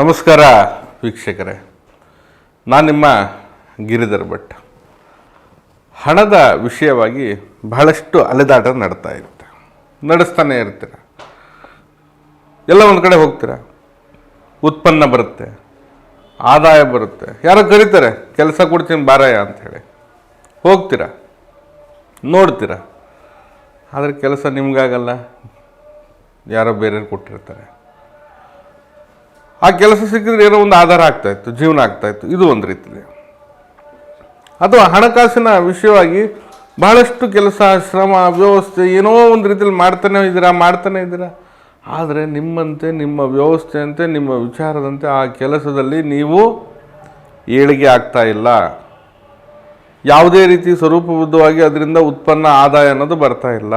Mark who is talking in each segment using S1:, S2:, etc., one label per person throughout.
S1: ನಮಸ್ಕಾರ ವೀಕ್ಷಕರೇ. ನಾನು ನಿಮ್ಮ ಗಿರಿಧರ್ ಭಟ್. ಹಣದ ವಿಷಯವಾಗಿ ಬಹಳಷ್ಟು ಅಲೆದಾಟ ನಡ್ತಾ ಇರುತ್ತೆ. ನಡೆಸ್ತಾನೆ ಇರ್ತೀರ. ಎಲ್ಲ ಒಂದು ಕಡೆ ಹೋಗ್ತೀರ. ಉತ್ಪನ್ನ ಬರುತ್ತೆ. ಆದಾಯ ಬರುತ್ತೆ. ಯಾರೋ ಕರೀತಾರೆ, ಕೆಲಸ ಕೊಡ್ತೀನಿ ಬಾರಯ್ಯ ಹೇಳಿ. ಹೋಗ್ತೀರ. ನೋಡ್ತೀರ. ಆದರೆ ಕೆಲಸ ನಿಮಗಾಗಲ್ಲ. ಯಾರೋ ಬೇರೆಯವ್ರು ಕೊಟ್ಟಿರ್ತಾರೆ. ಆ ಕೆಲಸ ಸಿಕ್ಕಿದ್ರೆ ಏನೋ ಒಂದು ಆಧಾರ ಆಗ್ತಾ ಇತ್ತು, ಜೀವನ ಆಗ್ತಾ ಇತ್ತು. ಇದು ಒಂದು ರೀತಿಯಲ್ಲಿ ಅಥವಾ ಹಣಕಾಸಿನ ವಿಷಯವಾಗಿ ಬಹಳಷ್ಟು ಕೆಲಸ, ಶ್ರಮ, ವ್ಯವಸ್ಥೆ ಏನೋ ಒಂದು ರೀತಿಯಲ್ಲಿ ಮಾಡ್ತಾನೆ ಇದ್ದೀರಾ ಮಾಡ್ತಾನೆ ಇದ್ದೀರಾ? ಆದರೆ ನಿಮ್ಮಂತೆ, ನಿಮ್ಮ ವ್ಯವಸ್ಥೆಯಂತೆ, ನಿಮ್ಮ ವಿಚಾರದಂತೆ ಆ ಕೆಲಸದಲ್ಲಿ ನೀವು ಏಳಿಗೆ ಆಗ್ತಾ ಇಲ್ಲ. ಯಾವುದೇ ರೀತಿ ಸ್ವರೂಪಬದ್ಧವಾಗಿ ಅದರಿಂದ ಉತ್ಪನ್ನ, ಆದಾಯ ಅನ್ನೋದು ಬರ್ತಾ ಇಲ್ಲ.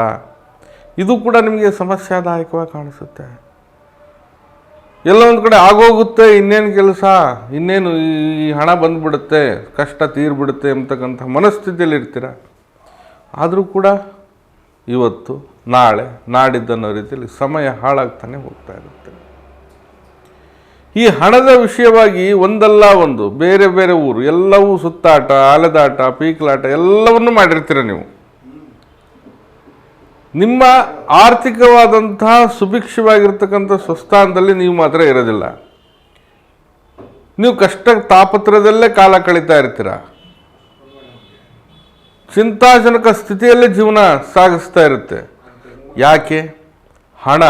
S1: ಇದು ಕೂಡ ನಿಮಗೆ ಸಮಸ್ಯಾದಾಯಕವಾಗಿ ಕಾಣಿಸುತ್ತೆ. ಎಲ್ಲ ಒಂದು ಕಡೆ ಆಗೋಗುತ್ತೆ, ಇನ್ನೇನು ಕೆಲಸ? ಇನ್ನೇನು ಈ ಹಣ ಬಂದ್ಬಿಡುತ್ತೆ, ಕಷ್ಟ ತೀರ್ಬಿಡುತ್ತೆ ಅಂತಕ್ಕಂಥ ಮನಸ್ಥಿತಿಯಲ್ಲಿ ಇರ್ತೀರ? ಆದರೂ ಕೂಡ ಇವತ್ತು, ನಾಳೆ ನಾಡಿದ್ದನ್ನೋ ರೀತಿಯಲ್ಲಿ ಸಮಯ ಹಾಳಾಗ್ತಾನೆ ಹೋಗ್ತಾ ಇರುತ್ತೆ. ಈ ಹಣದ ವಿಷಯವಾಗಿ ಒಂದಲ್ಲ ಒಂದು, ಬೇರೆ ಬೇರೆ ಊರು, ಎಲ್ಲವೂ ಸುತ್ತಾಟ, ಅಲೆದಾಟ, ಪೀಕ್ಲಾಟ, ಎಲ್ಲವನ್ನು ಮಾಡಿರ್ತೀರ ನೀವು. ನಿಮ್ಮ ಆರ್ಥಿಕವಾದಂತಹ ಸುಭಿಕ್ಷವಾಗಿರ್ತಕ್ಕಂಥ ಸ್ವಸ್ಥಾನದಲ್ಲಿ ನೀವು ಮಾತ್ರ ಇರೋದಿಲ್ಲ. ನೀವು ಕಷ್ಟ ತಾಪತ್ರದಲ್ಲೇ ಕಾಲ ಕಳೀತಾ ಇರ್ತೀರ. ಚಿಂತಾಜನಕ ಸ್ಥಿತಿಯಲ್ಲೇ ಜೀವನ ಸಾಗಿಸ್ತಾ ಇರುತ್ತೆ. ಯಾಕೆ? ಹಣ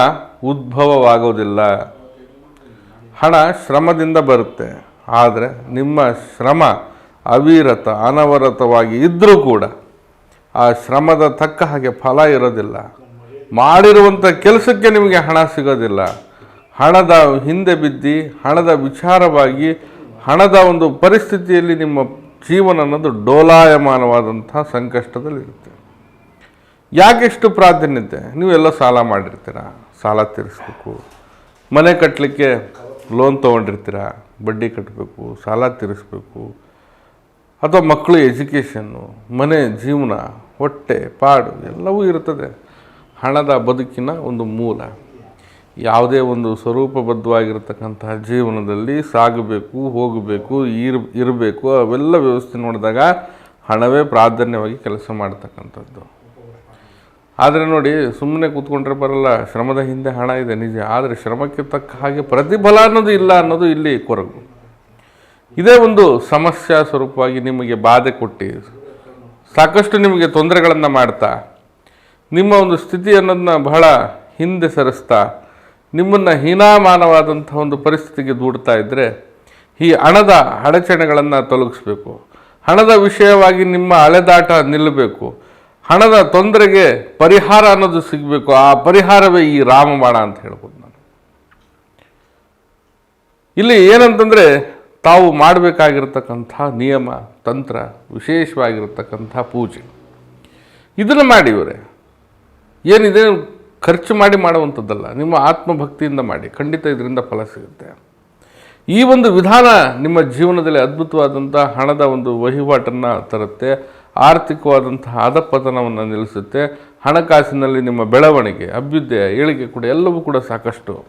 S1: ಉದ್ಭವವಾಗೋದಿಲ್ಲ. ಹಣ ಶ್ರಮದಿಂದ ಬರುತ್ತೆ. ಆದರೆ ನಿಮ್ಮ ಶ್ರಮ ಅವಿರತ, ಅನವರತವಾಗಿ ಇದ್ದರೂ ಕೂಡ ಆ ಶ್ರಮದ ತಕ್ಕ ಹಾಗೆ ಫಲ ಇರೋದಿಲ್ಲ. ಮಾಡಿರುವಂಥ ಕೆಲಸಕ್ಕೆ ನಿಮಗೆ ಹಣ ಸಿಗೋದಿಲ್ಲ. ಹಣದ ಹಿಂದೆ ಬಿದ್ದು, ಹಣದ ವಿಚಾರವಾಗಿ, ಹಣದ ಒಂದು ಪರಿಸ್ಥಿತಿಯಲ್ಲಿ ನಿಮ್ಮ ಜೀವನ ಅನ್ನೋದು ಡೋಲಾಯಮಾನವಾದಂಥ ಸಂಕಷ್ಟದಲ್ಲಿರುತ್ತೆ. ಯಾಕೆಷ್ಟು ಪ್ರಾಧಾನ್ಯತೆ? ನೀವೆಲ್ಲ ಸಾಲ ಮಾಡಿರ್ತೀರ? ಸಾಲ ತೀರಿಸ್ಬೇಕು. ಮನೆ ಕಟ್ಟಲಿಕ್ಕೆ ಲೋನ್ ತೊಗೊಂಡಿರ್ತೀರ? ಬಡ್ಡಿ ಕಟ್ಟಬೇಕು ಸಾಲ ತೀರಿಸ್ಬೇಕು. ಅಥವಾ ಮಕ್ಕಳು ಎಜುಕೇಷನ್ನು ಮನೆ ಜೀವನ, ಹೊಟ್ಟೆ, ಪಾಡು ಎಲ್ಲವೂ ಇರ್ತದೆ ಹಣದ ಬದುಕಿನ ಒಂದು ಮೂಲ. ಯಾವುದೇ ಒಂದು ಸ್ವರೂಪಬದ್ಧವಾಗಿರ್ತಕ್ಕಂತಹ ಜೀವನದಲ್ಲಿ ಸಾಗಬೇಕು, ಹೋಗಬೇಕು, ಇರ್, ಇರಬೇಕು, ಅವೆಲ್ಲ ವ್ಯವಸ್ಥೆ ನೋಡಿದಾಗ ಹಣವೇ ಪ್ರಾಧಾನ್ಯವಾಗಿ ಕೆಲಸ ಮಾಡ್ತಕ್ಕಂಥದ್ದು. ಆದರೆ ನೋಡಿ ಸುಮ್ಮನೆ ಕೂತ್ಕೊಂಡ್ರೆ ಬರಲ್ಲ, ಶ್ರಮದ ಹಿಂದೆ ಹಣ ಇದೆ ನಿಜ. ಆದರೆ ಶ್ರಮಕ್ಕೆ ತಕ್ಕ ಹಾಗೆ ಪ್ರತಿಫಲ ಅನ್ನೋದು ಇಲ್ಲ ಅನ್ನೋದು ಇಲ್ಲಿ ಕೊರಗು. ಇದೇ ಒಂದು ಸಮಸ್ಯಾ ಸ್ವರೂಪವಾಗಿ ನಿಮಗೆ ಬಾಧೆ ಕೊಟ್ಟು. ಸಾಕಷ್ಟು ನಿಮಗೆ ತೊಂದರೆಗಳನ್ನು ಮಾಡ್ತಾ. ನಿಮ್ಮ ಒಂದು ಸ್ಥಿತಿ ಅನ್ನೋದನ್ನ ಬಹಳ ಹಿಂದೆ ಸರಿಸ್ತಾ. ನಿಮ್ಮನ್ನು ಹೀನಾಮಾನವಾದಂಥ ಒಂದು ಪರಿಸ್ಥಿತಿಗೆ ದೂಡ್ತಾ ಇದ್ದರೆ ಈ ಹಣದ ಅಡಚಣೆಗಳನ್ನು ತೊಲಗಿಸ್ಬೇಕು. ಹಣದ ವಿಷಯವಾಗಿ ನಿಮ್ಮ ಅಲೆದಾಟ ನಿಲ್ಲಬೇಕು. ಹಣದ ತೊಂದರೆಗೆ ಪರಿಹಾರ ಅನ್ನೋದು ಸಿಗಬೇಕು. ಆ ಪರಿಹಾರವೇ ಈ ರಾಮಬಾಣ ಅಂತ ಹೇಳ್ಬೋದು ನಾನು. ಇಲ್ಲಿ ಏನಂತಂದರೆ ತಾವು ಮಾಡಬೇಕಾಗಿರ್ತಕ್ಕಂಥ ನಿಯಮ, ತಂತ್ರ, ವಿಶೇಷವಾಗಿರತಕ್ಕಂಥ ಪೂಜೆ. ಇದನ್ನು ಮಾಡಿ ಏನಿದೆ? ಖರ್ಚು ಮಾಡಿ ಮಾಡುವಂಥದ್ದಲ್ಲ. ನಿಮ್ಮ ಆತ್ಮಭಕ್ತಿಯಿಂದ ಮಾಡಿ. ಖಂಡಿತ ಇದರಿಂದ ಫಲ ಸಿಗುತ್ತೆ. ಈ ಒಂದು ವಿಧಾನ ನಿಮ್ಮ ಜೀವನದಲ್ಲಿ ಅದ್ಭುತವಾದಂಥ ಹಣದ ಒಂದು ವಹಿವಾಟನ್ನು ತರುತ್ತೆ. ಆರ್ಥಿಕವಾದಂತಹ ಅಧಪತನವನ್ನು ನಿಲ್ಲಿಸುತ್ತೆ. ಹಣಕಾಸಿನಲ್ಲಿ ನಿಮ್ಮ ಬೆಳವಣಿಗೆ, ಅಭ್ಯುದಯ, ಏಳಿಗೆ ಕೂಡ ಎಲ್ಲವೂ ಕೂಡ ಸಾಕಷ್ಟು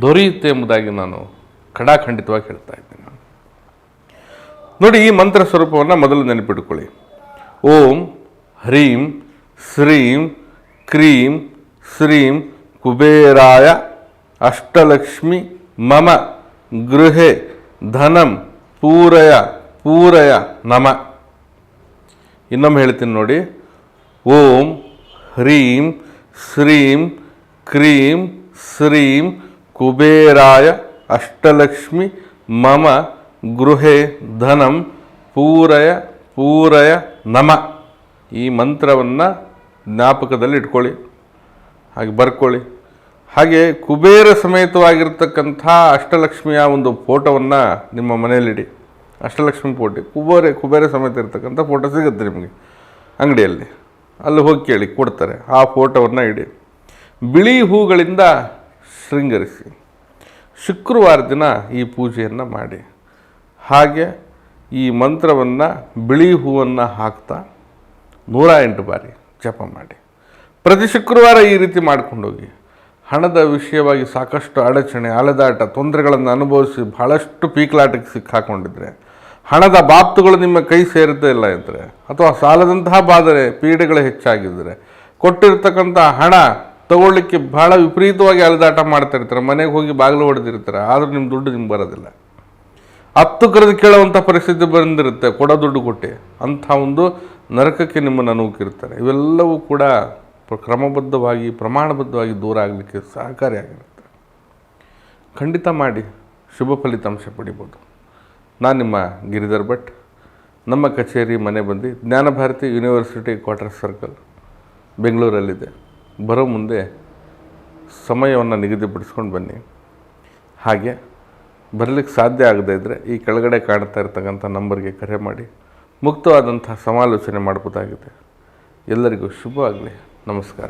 S1: ದೊರೆಯುತ್ತೆ ಎಂಬುದಾಗಿ ನಾನು ಖಡಾಖಂಡಿತವಾಗಿ ಹೇಳ್ತಾ ಇದ್ದೇನೆ ನೋಡಿ, ಈ ಮಂತ್ರ ಸ್ವರೂಪವನ್ನು ಮೊದಲು ನೆನಪಿಟ್ಕೊಳ್ಳಿ. ಓಂ, ಹ್ರೀಂ, ಶ್ರೀಂ, ಕ್ರೀಂ, ಶ್ರೀಂ, ಕುಬೇರಾಯ, ಅಷ್ಟಲಕ್ಷ್ಮಿ, ಮಮ, ಗೃಹೆ, ಧನಂ, ಪೂರಯ ಪೂರಯ, ನಮ. ಇನ್ನೊಮ್ಮೆ ಹೇಳ್ತೀನಿ ನೋಡಿ. ಓಂ, ಹ್ರೀಂ, ಶ್ರೀಂ, ಕ್ರೀಂ, ಶ್ರೀಂ, ಕುಬೇರಾಯ ಅಷ್ಟಲಕ್ಷ್ಮಿ ಮಮ ಗೃಹೆ ಧನಂ ಪೂರಯ ಪೂರಯ ನಮ. ಈ ಮಂತ್ರವನ್ನು ಜ್ಞಾಪಕದಲ್ಲಿ ಇಟ್ಕೊಳ್ಳಿ. ಹಾಗೆ ಬರ್ಕೊಳ್ಳಿ. ಹಾಗೆ ಕುಬೇರ ಸಮೇತವಾಗಿರ್ತಕ್ಕಂಥ ಅಷ್ಟಲಕ್ಷ್ಮಿಯ ಒಂದು ಫೋಟೋವನ್ನು ನಿಮ್ಮ ಮನೆಯಲ್ಲಿಡಿ. ಅಷ್ಟಲಕ್ಷ್ಮಿ ಫೋಟೋ, ಕುಬೇರ ಕುಬೇರ ಸಮೇತ ಇರ್ತಕ್ಕಂಥ ಫೋಟೋ ಸಿಗುತ್ತೆ ನಿಮಗೆ ಅಂಗಡಿಯಲ್ಲಿ. ಅಲ್ಲಿ ಹೋಗಿ ಕೇಳಿ, ಕೊಡ್ತಾರೆ. ಆ ಫೋಟೋವನ್ನು ಇಡಿ. ಬಿಳಿ ಹೂಗಳಿಂದ ಶೃಂಗರಿಸಿ. ಶುಕ್ರವಾರ ದಿನ ಈ ಪೂಜೆಯನ್ನು ಮಾಡಿ. ಹಾಗೆ ಈ ಮಂತ್ರವನ್ನು ಬಿಳಿ ಹೂವನ್ನು ಹಾಕ್ತಾ ನೂರ ಎಂಟು ಬಾರಿ ಜಪ ಮಾಡಿ. ಪ್ರತಿ ಶುಕ್ರವಾರ ಈ ರೀತಿ ಮಾಡ್ಕೊಂಡೋಗಿ ಹಣದ ವಿಷಯವಾಗಿ ಸಾಕಷ್ಟು ಅಡಚಣೆ, ಅಲೆದಾಟ, ತೊಂದರೆಗಳನ್ನು ಅನುಭವಿಸಿ ಬಹಳಷ್ಟು ಪೀಕ್ಲಾಟಕ್ಕೆ ಸಿಕ್ಕಾಕೊಂಡಿದ್ರೆ, ಹಣದ ಬಾಪ್ತುಗಳು ನಿಮ್ಮ ಕೈ ಸೇರುತ್ತಾ ಇಲ್ಲ ಇದ್ದರೆ ಅಥವಾ ಸಾಲದಂತಹ ಬಾದರೆ ಪೀಡೆಗಳು ಹೆಚ್ಚಾಗಿದ್ದರೆ ಕೊಟ್ಟಿರ್ತಕ್ಕಂಥ ಹಣ ತಗೊಳ್ಳಿಕ್ಕೆ ಭಾಳ ವಿಪರೀತವಾಗಿ ಅಲೆದಾಟ ಮಾಡ್ತಾಯಿರ್ತಾರೆ ಮನೆಗೆ ಹೋಗಿ ಬಾಗಿಲು ಹೊಡೆದಿರ್ತಾರೆ. ಆದರೂ ನಿಮ್ಮ ದುಡ್ಡು ನಿಮ್ಗೆ ಬರೋದಿಲ್ಲ. ಹತ್ತು ಕರೆದು ಕೇಳುವಂಥ ಪರಿಸ್ಥಿತಿ ಬಂದಿರುತ್ತೆ. ಕೊಡ ದುಡ್ಡು ಕೊಟ್ಟು. ಅಂಥ ಒಂದು ನರಕಕ್ಕೆ ನಿಮ್ಮನ್ನು ನೂಕಿರ್ತಾರೆ. ಇವೆಲ್ಲವೂ ಕೂಡ ಕ್ರಮಬದ್ಧವಾಗಿ, ಪ್ರಮಾಣಬದ್ಧವಾಗಿ ದೂರ ಆಗಲಿಕ್ಕೆ ಸಹಕಾರಿಯಾಗಿರುತ್ತೆ ಖಂಡಿತ ಮಾಡಿ. ಶುಭ ಫಲಿತಾಂಶ ಪಡಿಬೋದು. ನಾನು ನಿಮ್ಮ ಗಿರಿಧರ್ ಭಟ್. ನಮ್ಮ ಕಚೇರಿ ಮನೆ ಬಂದು ಜ್ಞಾನಭಾರತಿ ಯೂನಿವರ್ಸಿಟಿ ಕ್ವಾರ್ಟರ್ ಸರ್ಕಲ್. ಬೆಂಗಳೂರಲ್ಲಿದೆ. ಬರೋ ಮುಂದೆ ಸಮಯವನ್ನು ನಿಗದಿಪಡಿಸ್ಕೊಂಡು ಬನ್ನಿ. ಹಾಗೆ ಬರಲಿಕ್ಕೆ ಸಾಧ್ಯ ಆಗದೇ ಇದ್ದರೆ ಈ ಕೆಳಗಡೆ ಕಾಣ್ತಾ ಇರ್ತಕ್ಕಂಥ ನಂಬರ್ಗೆ ಕರೆ ಮಾಡಿ ಮುಕ್ತವಾದಂಥ ಸಮಾಲೋಚನೆ ಮಾಡ್ಬೋದಾಗಿದೆ. ಎಲ್ಲರಿಗೂ ಶುಭವಾಗಲಿ. ನಮಸ್ಕಾರ.